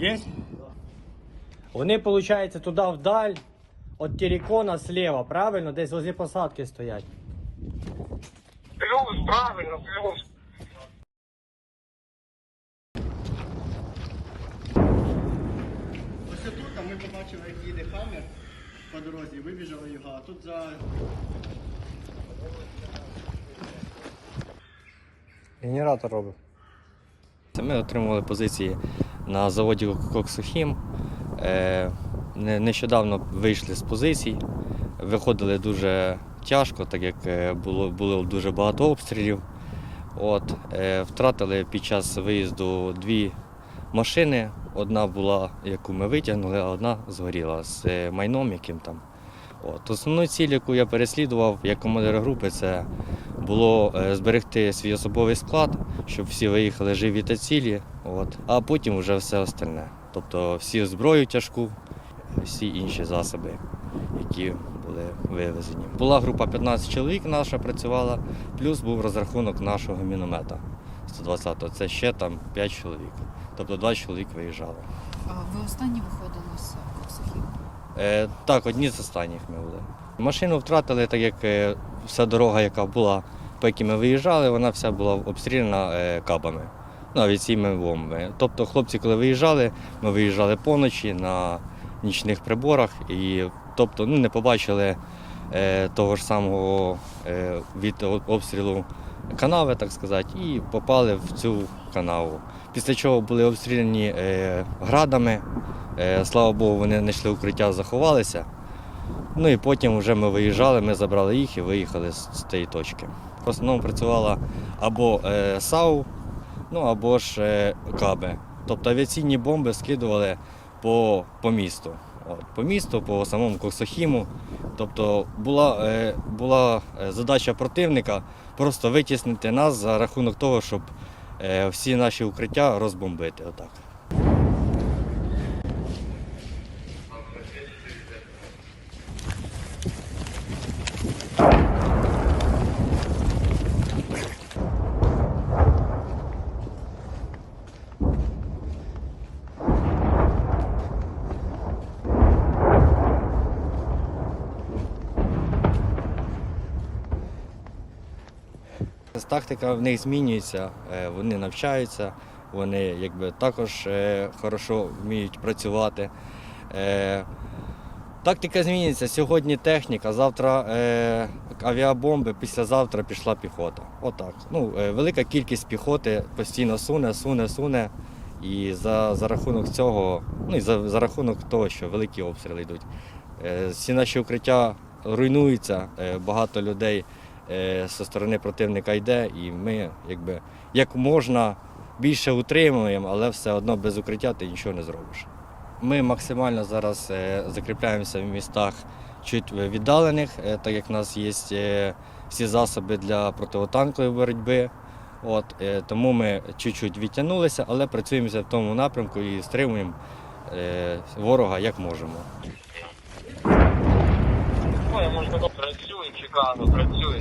Є? Вони, виходить, туди вдаль, від Терекона слева, правильно? Десь возле посадки стоять. Плюс, правильно, плюс. Ось тут а ми побачили, як їде хаммер по дорозі, вибіжали його, а тут за Генератор робив. Ми отримували позиції на заводі Коксохім. Е, Нещодавно вийшли з позицій, виходили дуже тяжко, так як е, було, було дуже багато обстрілів. От, е, втратили під час виїзду дві машини. Одна була, яку ми витягнули, а одна згоріла з майном, яким там. От. Основну ціль, яку я переслідував як командир групи, це було е, зберегти свій особовий склад, щоб всі виїхали живі та цілі, от. а потім вже все остальне. Тобто всі зброю тяжку, всі інші засоби, які були вивезені. Була група 15 чоловік наша працювала, плюс був розрахунок нашого міномета 120-го. Це ще там 5 чоловік. Тобто 20 чоловік виїжджали. А ви останні виходили з Коксахів? Е, так, одні з останніх ми були. Машину втратили, так як е, вся дорога, яка була, по якій ми виїжджали, вона вся була обстріляна е, кабами, ну, авіаційними бомбами. Тобто хлопці, коли виїжджали, ми виїжджали поночі на нічних приборах і тобто, ну, не побачили того ж самого від обстрілу канави, так сказати, і попали в цю канаву. Після чого були обстріляні градами. Е, Слава Богу, вони знайшли укриття, заховалися. Ну і потім вже ми виїжджали, ми забрали їх і виїхали з, тієї точки. В основному працювала або е, САУ, ну або ж е, КАБи. Тобто авіаційні бомби скидували по, по місту. От, по місту, по самому Коксохіму. Тобто була, була задача противника просто витіснити нас за рахунок того, щоб всі наші укриття розбомбити. Отак. Тактика в них змінюється, е, вони навчаються, вони якби також е, хорошо вміють працювати. Е, Тактика змінюється. Сьогодні техніка, завтра е, авіабомби, післязавтра пішла піхота. Отак. Ну, е, велика кількість піхоти постійно суне, суне, суне. І за, за рахунок цього, ну і за, за рахунок того, що великі обстріли йдуть. Е, всі наші укриття руйнуються, е, багато людей зі сторони противника йде, і ми якби як можна більше утримуємо, але все одно без укриття ти нічого не зробиш. Ми максимально зараз е, закріпляємося в містах чуть віддалених, е, так як в нас є е, всі засоби для противотанкової боротьби. От, е, тому ми чуть-чуть відтягнулися, але працюємо в тому напрямку і стримуємо е, ворога як можемо. Ой, можна працює, чекано, працює.